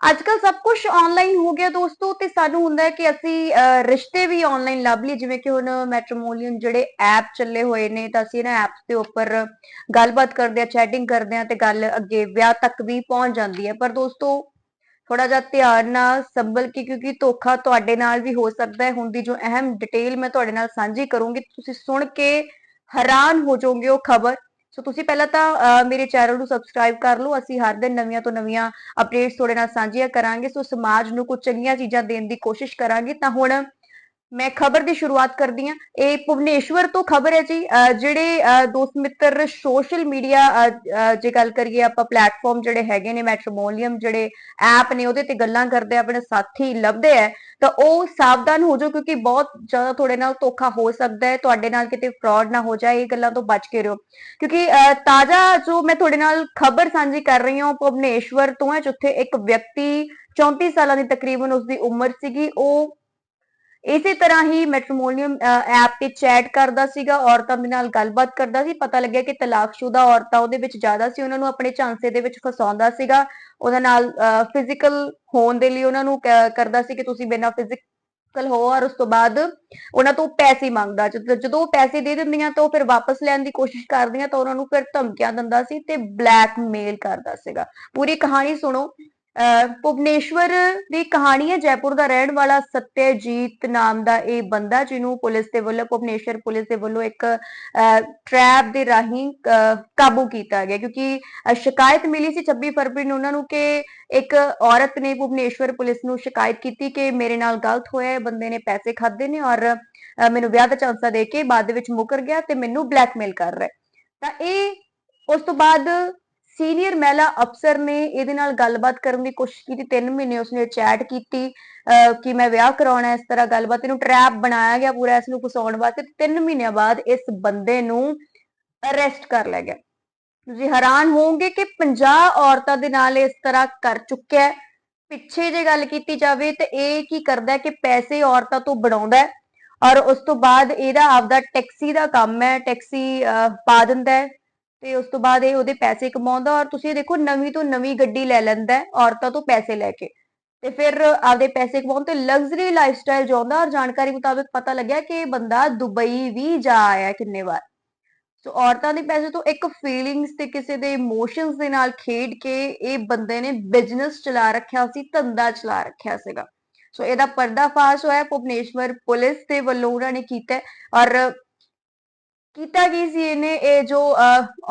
ਅੱਜ ਸਭ ਕੁਝ ਆਨਲਾਈਨ ਹੋ ਗਿਆ ਦੋਸਤੋ ਤੇ ਸਾਨੂੰ ਹੁੰਦਾ ਹੈ ਕਿ ਅਸੀਂ ਰਿਸ਼ਤੇ ਵੀ ਆਨਲਾਈਨ ਲੱਭ ਲਈਏ। ਜਿਵੇਂ ਕਿ ਹੁਣ ਮੈਟ੍ਰੀਮੋਨੀਅਲ ਜਿਹੜੇ ਐਪ ਚੱਲੇ ਹੋਏ ਨੇ ਤਾਂ ਅਸੀਂ ਇਹਨਾਂ ਐਪਸ ਦੇ ਉੱਪਰ ਗੱਲਬਾਤ ਕਰਦੇ ਆ ਚੈਟਿੰਗ ਕਰਦੇ ਆ ਤੇ ਗੱਲ ਅੱਗੇ ਵਿਆਹ ਤੱਕ ਵੀ ਪਹੁੰਚ ਜਾਂਦੀ ਹੈ। ਪਰ ਦੋਸਤੋ ਥੋੜਾ ਜਿਹਾ ਧਿਆਨ ਨਾਲ ਸੰਭਲ ਕੇ ਕਿਉਂਕਿ ਧੋਖਾ ਤੁਹਾਡੇ ਨਾਲ ਵੀ ਹੋ ਸਕਦਾ ਹੈ। ਹੁਣ ਦੀ ਜੋ ਅਹਿਮ ਡਿਟੇਲ ਮੈਂ ਤੁਹਾਡੇ ਨਾਲ ਸਾਂਝੀ ਕਰੂੰਗੀ, ਤੁਸੀਂ ਸੁਣ ਕੇ ਹੈਰਾਨ ਹੋ ਜਾਓਗੇ ਉਹ ਖਬਰ। ਸੋ ਤੁਸੀਂ ਪਹਿਲਾਂ ਤਾਂ ਅਹ, ਮੇਰੇ ਚੈਨਲ ਨੂੰ ਸਬਸਕ੍ਰਾਈਬ ਕਰ ਲਓ। ਅਸੀਂ ਹਰ ਦਿਨ ਨਵੀਆਂ ਤੋਂ ਨਵੀਆਂ ਅਪਡੇਟਸ ਤੁਹਾਡੇ ਨਾਲ ਸਾਂਝੀਆਂ ਕਰਾਂਗੇ। ਸੋ ਸਮਾਜ ਨੂੰ ਕੁਝ ਚੰਗੀਆਂ ਚੀਜ਼ਾਂ ਦੇਣ ਦੀ ਕੋਸ਼ਿਸ਼ ਕਰਾਂਗੇ। ਤਾਂ ਹੁਣ ਮੈਂ ਖਬਰ ਦੀ ਸ਼ੁਰੂਆਤ ਕਰਦੀ ਹਾਂ। ਇਹ ਭੁਵਨੇਸ਼ਵਰ ਤੋਂ ਖਬਰ ਹੈ ਜੀ। ਜਿਹੜੇ ਦੋਸਤ ਮਿੱਤਰ ਸੋਸ਼ਲ ਮੀਡੀਆ ਜੇ ਗੱਲ ਕਰੀਏ ਆਪਾਂ ਪਲੇਟਫਾਰਮ ਜਿਹੜੇ ਹੈਗੇ ਨੇ ਮੈਟ੍ਰੀਮੋਨੀਅਮ ਜਿਹੜੇ ਐਪ ਨੇ ਉਹਦੇ ਤੇ ਗੱਲਾਂ ਕਰਦੇ ਆਪਣੇ ਸਾਥੀ ਲੱਭਦੇ ਆ ਤਾਂ ਉਹ ਸਾਵਧਾਨ ਹੋ ਜਾਓ ਕਿਉਂਕਿ ਬਹੁਤ ਜ਼ਿਆਦਾ ਤੁਹਾਡੇ ਨਾਲ ਧੋਖਾ ਹੋ ਸਕਦਾ ਹੈ। ਤੁਹਾਡੇ ਨਾਲ ਕਿਤੇ ਫਰਾਡ ਨਾ ਹੋ ਜਾਏ ਇਹ ਗੱਲਾਂ ਤੋਂ ਬਚ ਕੇ ਰਹੋ। ਕਿਉਂਕਿ ਅਹ, ਤਾਜ਼ਾ ਜੋ ਮੈਂ ਤੁਹਾਡੇ ਨਾਲ ਖਬਰ ਸਾਂਝੀ ਕਰ ਰਹੀ ਹਾਂ ਉਹ ਭੁਵਨੇਸ਼ਵਰ ਤੋਂ ਹੈ ਜਿੱਥੇ ਇੱਕ ਵਿਅਕਤੀ 34 ਸਾਲਾਂ ਦੀ ਤਕਰੀਬਨ ਉਸਦੀ ਉਮਰ ਸੀਗੀ। ਉਹ ਇਸੇ ਤਰ੍ਹਾਂ ਹੀ ਮੈਟ੍ਰੀਮੋਨੀਅਮ ਐਪ ਤੇ ਚੈਟ ਕਰਦਾ ਸੀਗਾ, ਔਰਤਾਂ ਦੇ ਨਾਲ ਗੱਲਬਾਤ ਕਰਦਾ ਸੀ, ਪਤਾ ਲੱਗਿਆ ਕਿ ਤਲਾਕਸ਼ੁਦਾ ਔਰਤਾਂ ਉਹਦੇ ਵਿੱਚ ਜ਼ਿਆਦਾ ਸੀ, ਉਹਨਾਂ ਨੂੰ ਆਪਣੇ ਝਾਂਸੇ ਦੇ ਵਿੱਚ ਫਸਾਉਂਦਾ ਸੀਗਾ, ਉਹਦੇ ਨਾਲ ਫਿਜ਼ੀਕਲ ਹੋਣ ਦੇ ਲਈ ਉਹਨਾਂ ਨੂੰ ਕਰਦਾ ਸੀ ਕਿ ਤੁਸੀਂ ਬਿਨਾਂ ਫਿਜ਼ੀਕਲ ਹੋ ਔਰ ਉਸ ਤੋਂ ਬਾਅਦ ਉਹਨਾਂ ਤੋਂ ਪੈਸੇ ਮੰਗਦਾ, ਜਦੋਂ ਉਹ ਪੈਸੇ ਦੇ ਦਿੰਦੀਆਂ ਤਾਂ ਉਹ ਫਿਰ ਵਾਪਸ ਲੈਣ ਦੀ ਕੋਸ਼ਿਸ਼ ਕਰਦੀਆਂ ਤਾਂ ਉਹਨਾਂ ਨੂੰ ਫਿਰ ਧਮਕੀਆਂ ਦਿੰਦਾ ਸੀ ਤੇ ਬਲੈਕਮੇਲ ਕਰਦਾ ਸੀਗਾ। ਪੂਰੀ ਕਹਾਣੀ ਸੁਣੋ। ਭੁਵਨੇਸ਼ਵਰ ਦੀ ਕਹਾਣੀ ਹੈ, ਜੈਪੁਰ ਦਾ ਰਹਿਣ ਵਾਲਾ ਸਤਿਆਜੀਤ ਨਾਮ ਦਾ ਇਹ ਬੰਦਾ, ਜਿਹਨੂੰ ਪੁਲਿਸ ਦੇ ਵੱਲੋਂ, ਭੁਵਨੇਸ਼ਵਰ ਪੁਲਿਸ ਦੇ ਵੱਲੋਂ ਇੱਕ ਟ੍ਰੈਪ ਦੇ ਰਾਹੀਂ ਕਾਬੂ ਕੀਤਾ ਗਿਆ। ਕਿਉਂਕਿ ਸ਼ਿਕਾਇਤ ਮਿਲੀ ਸੀ 26 ਫਰਵਰੀ ਨੂੰ ਉਹਨਾਂ ਨੂੰ ਕਿ ਇੱਕ ਔਰਤ ਨੇ ਭੁਵਨੇਸ਼ਵਰ ਪੁਲਿਸ ਨੂੰ ਸ਼ਿਕਾਇਤ ਕੀਤੀ ਕਿ ਮੇਰੇ ਨਾਲ ਗਲਤ ਹੋਇਆ ਹੈ, ਬੰਦੇ ਨੇ ਪੈਸੇ ਖਾਦੇ ਨੇ ਔਰ ਮੈਨੂੰ ਵਿਆਹ ਦਾ ਝਾਂਸਾ ਦੇ ਕੇ ਬਾਅਦ ਦੇ ਵਿੱਚ ਮੁਕਰ ਗਿਆ ਤੇ ਮੈਨੂੰ ਬਲੈਕਮੇਲ ਕਰ ਰਿਹਾ। ਤਾਂ ਇਹ, ਉਸ ਤੋਂ ਬਾਅਦ ਸੀਨੀਅਰ ਮਹਿਲਾ ਅਫਸਰ ਨੇ ਇਹਦੇ ਨਾਲ ਗੱਲਬਾਤ ਕਰਨ ਦੀ ਕੋਸ਼ਿਸ਼ ਕੀਤੀ 3 ਮਹੀਨੇ ਉਸਨੇ ਚੈਟ ਕੀਤੀ ਕਿ ਮੈਂ ਵਿਆਹ ਕਰਾਉਣਾ ਇਸ ਤਰ੍ਹਾਂ ਗੱਲਬਾਤ ਇਹਨੂੰ ਟ੍ਰੈਪ ਬਣਾਇਆ ਗਿਆ ਪੂਰਾ ਇਸ ਨੂੰ ਫਸਾਉਣ ਵਾਸਤੇ 3 ਮਹੀਨਿਆਂ ਬਾਅਦ ਇਸ ਬੰਦੇ ਨੂੰ ਅਰੈਸਟ ਕਰ ਲਿਆ ਗਿਆ। ਤੁਸੀਂ ਹੈਰਾਨ ਹੋਵੋਗੇ ਕਿ 50 ਔਰਤਾਂ ਦੇ ਨਾਲ ਇਸ ਤਰ੍ਹਾਂ ਕਰ ਚੁੱਕਿਆ ਹੈ। ਪਿੱਛੇ ਜੇ ਗੱਲ ਕੀਤੀ ਜਾਵੇ ਤੇ ਇਹ ਕੀ ਕਰਦਾ ਹੈ ਕਿ ਪੈਸੇ ਔਰਤਾਂ ਤੋਂ ਬਣਾਉਂਦਾ ਹੈ ਔਰ ਉਸ ਤੋਂ ਬਾਅਦ ਇਹਦਾ ਆਪਦਾ ਟੈਕਸੀ ਦਾ ਕੰਮ ਹੈ ਟੈਕਸੀ ਅਹ, ਪਾ ਦਿੰਦਾ ਹੈ। ਤੇ ਉਸ ਤੋਂ ਬਾਅਦ ਇਹ ਉਹਦੇ ਪੈਸੇ ਕਮਾਉਂਦਾ ਔਰ ਤੁਸੀਂ ਦੇਖੋ ਨਵੀਂ ਤੋਂ ਨਵੀਂ ਗੱਡੀ ਲੈ ਲੈਂਦਾ ਔਰਤਾਂ ਤੋਂ ਪੈਸੇ ਲੈ ਕੇ। ਤੇ ਫਿਰ ਆਪਦੇ ਪੈਸੇ ਕਮਾਉਣ ਤੇ ਲਗਜ਼ਰੀ ਲਾਈਫਸਟਾਈਲ ਜਿਉਂਦਾ ਔਰ ਜਾਣਕਾਰੀ ਮੁਤਾਬਕ ਪਤਾ ਲੱਗਿਆ ਕਿ ਇਹ ਬੰਦਾ ਦੁਬਈ ਵੀ ਜਾ ਆਇਆ ਕਿੰਨੇ ਵਾਰ। ਸੋ ਔਰਤਾਂ ਦੇ ਪੈਸੇ ਤੋਂ ਇੱਕ ਫੀਲਿੰਗਸ ਤੇ ਕਿਸੇ ਦੇ ਇਮੋਸ਼ਨਸ ਦੇ ਨਾਲ ਖੇਡ ਕੇ ਇਹ ਬੰਦੇ ਨੇ ਬਿਜ਼ਨਸ ਚਲਾ ਰੱਖਿਆ ਸੀ, ਧੰਦਾ ਚਲਾ ਰੱਖਿਆ ਸੀਗਾ। ਸੋ ਇਹਦਾ ਪਰਦਾਫਾਸ਼ ਹੋਇਆ, ਭੁਵਨੇਸ਼ਵਰ ਪੁਲਿਸ ਦੇ ਵੱਲੋਂ ਉਹਨਾਂ ਨੇ ਕੀਤਾ ਔਰ ਕੀਤਾ ਕੀ ਸੀ ਇਹਨੇ? ਇਹ ਜੋ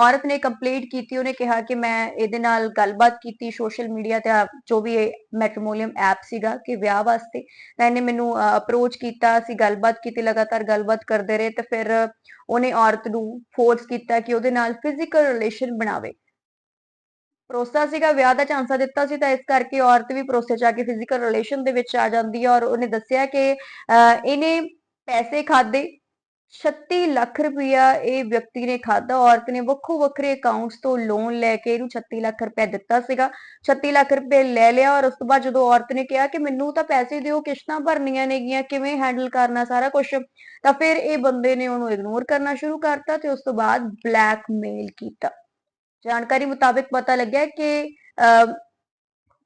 ਔਰਤ ਨੇ ਕੰਪਲੇਂਟ ਕੀਤੀ, ਉਹਨੇ ਕਿਹਾ ਕਿ ਮੈਂ ਇਹਦੇ ਨਾਲ ਗੱਲਬਾਤ ਕੀਤੀ ਸੋਸ਼ਲ ਮੀਡੀਆ ਤੇ ਜੋ ਵੀ ਮੈਟ੍ਰੀਮੋਨੀਅਮ ਐਪ ਸੀਗਾ ਕਿ ਵਿਆਹ ਵਾਸਤੇ, ਤਾਂ ਇਹਨੇ ਮੈਨੂੰ ਅਪਰੋਚ ਕੀਤਾ, ਅਸੀਂ ਗੱਲਬਾਤ ਕੀਤੀ, ਲਗਾਤਾਰ ਗੱਲਬਾਤ ਕਰਦੇ ਰਹੇ, ਤੇ ਫਿਰ ਉਹਨੇ ਔਰਤ ਨੂੰ ਫੋਰਸ ਕੀਤਾ ਕਿ ਉਹਦੇ ਨਾਲ ਫਿਜ਼ੀਕਲ ਰਿਲੇਸ਼ਨ ਬਣਾਵੇ। ਭਰੋਸਾ ਸੀਗਾ, ਵਿਆਹ ਦਾ ਝਾਂਸਾ ਦਿੱਤਾ ਸੀ, ਤਾਂ ਇਸ ਕਰਕੇ ਔਰਤ ਵੀ ਭਰੋਸੇ 'ਚ ਆ ਕੇ ਫਿਜ਼ੀਕਲ ਰਿਲੇਸ਼ਨ ਦੇ ਵਿੱਚ ਆ ਜਾਂਦੀ ਹੈ, ਔਰ ਉਹਨੇ ਦੱਸਿਆ ਕਿ ਇਹਨੇ ਪੈਸੇ ਖਾਦੇ 36 ਲੱਖ ਰੁਪਇਆ ਇਹ ਵਿਅਕਤੀ ਨੇ ਖਾਦਾ ਔਰਤ ਨੇ ਵੱਖੋ ਵੱਖਰੇ ਅਕਾਊਂਟਸ ਤੋਂ ਲੋਨ ਲੈ ਕੇ ਇਹਨੂੰ 36 ਲੱਖ ਰੁਪਇਆ ਦਿੱਤਾ ਸੀਗਾ। 36 ਲੱਖ ਰੁਪਏ ਲੈ ਲਿਆ ਔਰ ਉਸ ਤੋਂ ਬਾਅਦ ਜਦੋਂ ਔਰਤ ਨੇ ਕਿਹਾ ਕਿ ਮੈਨੂੰ ਤਾਂ ਪੈਸੇ ਦਿਓ ਕਿਸ਼ਤਾਂ ਭਰਨੀਆਂ ਨੇਗੀਆਂ ਕਿਵੇਂ ਹੈਂਡਲ ਕਰਨਾ ਸਾਰਾ ਕੁਝ ਤਾਂ ਫਿਰ ਇਹ ਬੰਦੇ ਨੇ ਉਹਨੂੰ ਇਗਨੋਰ ਕਰਨਾ ਸ਼ੁਰੂ ਕਰਤਾ ਤੇ ਉਸ ਤੋਂ ਬਾਅਦ ਬਲੈਕਮੇਲ ਕੀਤਾ। ਜਾਣਕਾਰੀ ਮੁਤਾਬਕ ਪਤਾ ਲੱਗਿਆ ਕਿ ਅਹ,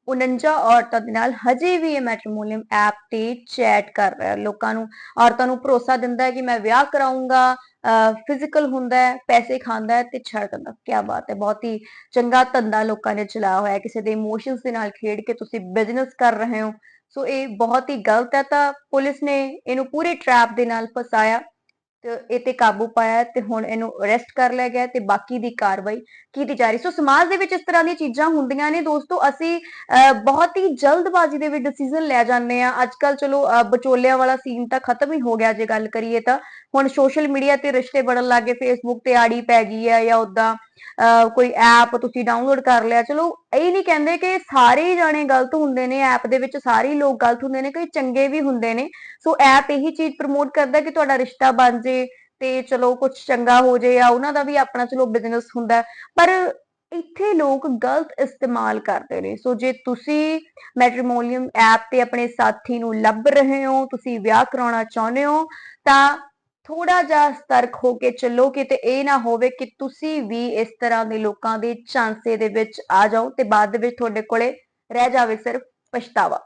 49 ਔਰਤਾਂ ਦੇ ਨਾਲ ਹਜੇ ਵੀ ਇਹ ਮੈਟ੍ਰੀਮੋਨੀਅਮ ਐਪ ਤੇ ਚੈਟ ਕਰ ਰਿਹਾ। ਲੋਕਾਂ ਨੂੰ, ਔਰਤਾਂ ਨੂੰ ਭਰੋਸਾ ਦਿੰਦਾ ਹੈ ਕਿ ਮੈਂ ਵਿਆਹ ਕਰਾਉਂਗਾ ਫਿਜ਼ੀਕਲ ਹੁੰਦਾ ਹੈ, ਪੈਸੇ ਖਾਂਦਾ ਹੈ ਤੇ ਛੱਡ ਦਿੰਦਾ। ਕੀ ਬਾਤ ਹੈ, ਬਹੁਤ ਹੀ ਚੰਗਾ ਧੰਦਾ ਲੋਕਾਂ ਨੇ ਚਲਾਇਆ ਹੋਇਆ ਹੈ। ਕਿਸੇ ਦੇ ਇਮੋਸ਼ਨਸ ਦੇ ਨਾਲ ਖੇਡ ਕੇ ਤੁਸੀਂ ਬਿਜ਼ਨਸ ਕਰ ਰਹੇ ਹੋ। ਸੋ ਇਹ ਬਹੁਤ ਹੀ ਗਲਤ ਹੈ ਤਾਂ ਪੁਲਿਸ ਨੇ ਇਹਨੂੰ ਪੂਰੇ ਟ੍ਰੈਪ ਦੇ ਨਾਲ ਫਸਾਇਆ। ਤੇ ਇਹ ਤੇ ਕਾਬੂ ਪਾਇਆ ਤੇ ਹੁਣ ਇਹਨੂੰ ਅਰੈਸਟ ਕਰ ਲਿਆ ਗਿਆ ਤੇ ਬਾਕੀ ਦੀ ਕਾਰਵਾਈ ਕੀਤੀ ਜਾ ਰਹੀ ਸੋ ਸਮਾਜ ਦੇ ਵਿੱਚ ਇਸ ਤਰ੍ਹਾਂ ਦੀਆਂ ਚੀਜ਼ਾਂ ਹੁੰਦੀਆਂ ਨੇ। ਦੋਸਤੋ ਅਸੀਂ ਅਹ, ਬਹੁਤ ਹੀ ਜਲਦਬਾਜ਼ੀ ਦੇ ਵਿੱਚ ਡਿਸੀਜਨ ਲੈ ਜਾਂਦੇ ਆ ਅੱਜ ਕੱਲ ਚਲੋ ਅਹ, ਵਿਚੋਲਿਆਂ ਵਾਲਾ ਸੀਨ ਤਾਂ ਖਤਮ ਹੀ ਹੋ ਗਿਆ ਜੇ ਗੱਲ ਕਰੀਏ ਤਾਂ। ਹੁਣ ਸੋਸ਼ਲ ਮੀਡੀਆ ਤੇ ਰਿਸ਼ਤੇ ਬਣਨ ਲੱਗੇ ਫੇਸਬੁੱਕ ਤੇ ਆੜੀ ਪੈ ਗਈ ਹੈ ਜਾਂ ਉਦਾਂ ਕੋਈ ਐਪ ਤੁਸੀਂ ਡਾਊਨਲੋਡ ਕਰ ਲਿਆ, ਚਲੋ ਇਹ ਨਹੀਂ ਕਹਿੰਦੇ ਕਿ ਸਾਰੇ ਜਾਣੇ ਗਲਤ ਹੁੰਦੇ ਨੇ ਐਪ ਦੇ ਵਿੱਚ, ਸਾਰੇ ਲੋਕ ਗਲਤ ਹੁੰਦੇ ਨੇ, ਕਈ ਚੰਗੇ ਵੀ ਹੁੰਦੇ ਨੇ, ਸੋ ਐਪ ਇਹੀ ਚੀਜ਼ ਪ੍ਰਮੋਟ ਕਰਦਾ ਕਿ ਤੁਹਾਡਾ ਰਿਸ਼ਤਾ ਬਣ ਜੇ ਤੇ ਚਲੋ ਕੁਝ ਚੰਗਾ ਹੋ ਜੇ ਜਾਂ ਉਹਨਾਂ ਦਾ ਵੀ ਆਪਣਾ ਚਲੋ ਬਿਜ਼ਨਸ ਹੁੰਦਾ ਪਰ ਇੱਥੇ ਲੋਕ ਗਲਤ ਇਸਤੇਮਾਲ ਕਰਦੇ ਨੇ, ਸੋ ਜੇ ਤੁਸੀਂ ਮੈਟ੍ਰੀਮੋਨੀਅਮ ਐਪ ਤੇ ਆਪਣੇ ਸਾਥੀ ਨੂੰ ਲੱਭ ਰਹੇ ਹੋ, ਤੁਸੀਂ ਵਿਆਹ ਕਰਾਉਣਾ ਚਾਹੁੰਦੇ ਹੋ, ਤਾਂ ਥੋੜਾ ਜਿਹਾ ਸਤਰਕ ਹੋ ਕੇ ਚੱਲੋ ਕਿਤੇ ਇਹ ਨਾ ਹੋਵੇ ਕਿ ਤੁਸੀਂ ਵੀ ਇਸ ਤਰ੍ਹਾਂ ਦੇ ਲੋਕਾਂ ਦੇ ਝਾਂਸੇ ਦੇ ਵਿੱਚ ਆ ਜਾਓ ਤੇ ਬਾਅਦ ਦੇ ਵਿੱਚ ਤੁਹਾਡੇ ਕੋਲੇ ਰਹਿ ਜਾਵੇ ਸਿਰਫ ਪਛਤਾਵਾ।